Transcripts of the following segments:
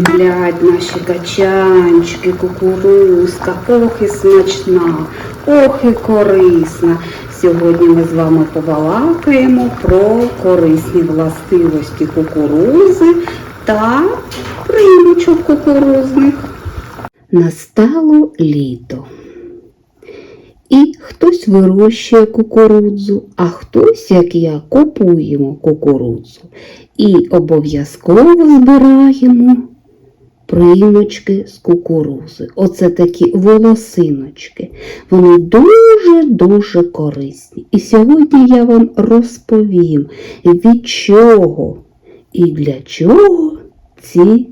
наші качанчики, кукурузка, ох і смачна, ох і корисна. Сьогодні ми з вами побалакаємо про корисні властивості кукурузи та примочок кукурузних. Настало літо. І хтось вирощує кукурудзу, а хтось, як я, купуємо кукурудзу. І обов'язково збираємо примочки з кукурузи. Оце такі волосиночки. Вони дуже-дуже корисні. І сьогодні я вам розповім, від чого і для чого ці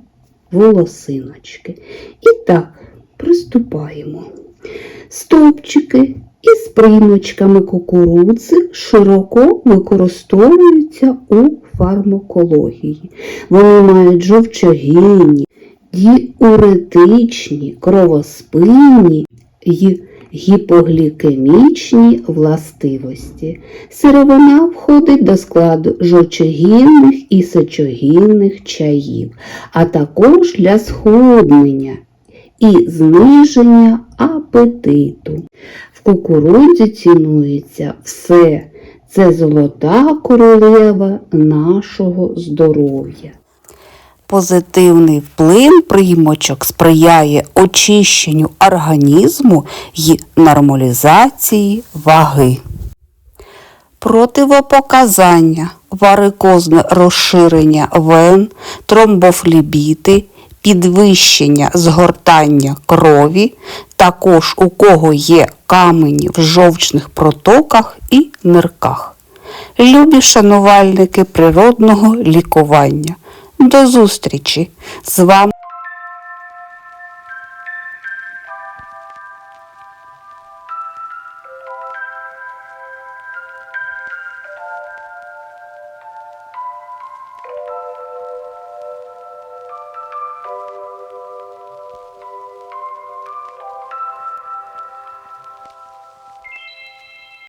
волосиночки. І так, приступаємо. Стовпчики із примочками кукурудзи широко використовуються у фармакології. Вони мають жовчогінні, діуретичні, кровоспинні й гіпоглікемічні властивості. Сировина входить до складу жовчогінних і сечогінних чаїв, а також для схуднення і зниження апетиту. В кукурудзі цінується все. Це золота королева нашого здоров'я. Позитивний вплив примочок сприяє очищенню організму й нормалізації ваги. Противопоказання, варикозне розширення вен, тромбофлібіти, підвищення згортання крові, також у кого є камені в жовчних протоках і нирках. Любі шанувальники природного лікування. До зустрічі! З вами